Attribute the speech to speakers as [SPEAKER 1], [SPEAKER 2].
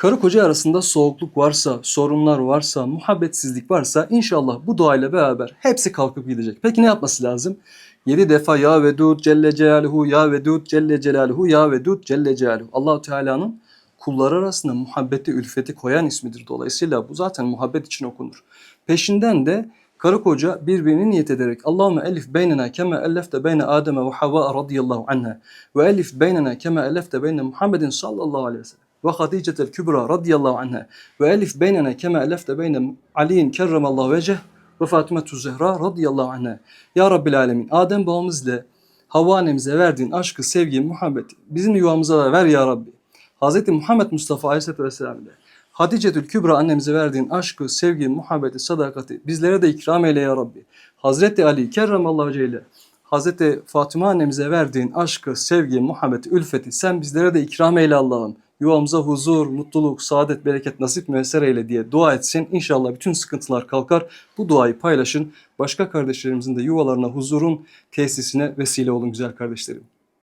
[SPEAKER 1] Karı koca arasında soğukluk varsa, sorunlar varsa, muhabbetsizlik varsa inşallah bu duayla beraber hepsi kalkıp gidecek. Peki ne yapması lazım? Yedi defa Ya Vedud Celle Celaluhu, Ya Vedud Celle Celaluhu, Ya Vedud Celle Celaluhu. Allahu Teala'nın kulları arasında muhabbeti, ülfeti koyan ismidir. Dolayısıyla bu zaten muhabbet için okunur. Peşinden de karı koca birbirini niyet ederek Allahümme elif beynena keme ellefte beyne Adem ve Havva radıyallahu anha ve elif beynena keme ellefte beyne Muhammedin sallallahu aleyhi ve sellem ve Haticetel Kübra radıyallahu anha ve elif beynena keme ellefte beyne Ali'in kerremallahu veceh ve Fatımetu Zehra radıyallahu anha. Ya Rabbil Alemin Adem babamız ile Havva annemize verdiğin aşkı, sevgiyi, muhabbeti bizim yuvamıza da ver ya Rabbi. Hz. Muhammed Mustafa Aleyhisselatü Vesselam ile Hadicetül Kübra annemize verdiğin aşkı, sevgi, muhabbeti, sadakati bizlere de ikram eyle ya Rabbi. Hazreti Ali kerremallahu vecehi ile Hazreti Fatıma annemize verdiğin aşkı, sevgi, muhabbeti, ülfeti sen bizlere de ikram eyle Allah'ım. Yuvamıza huzur, mutluluk, saadet, bereket nasip müesser eyle diye dua etsin. İnşallah bütün sıkıntılar kalkar. Bu duayı paylaşın. Başka kardeşlerimizin de yuvalarına huzurun tesisine vesile olun güzel kardeşlerim.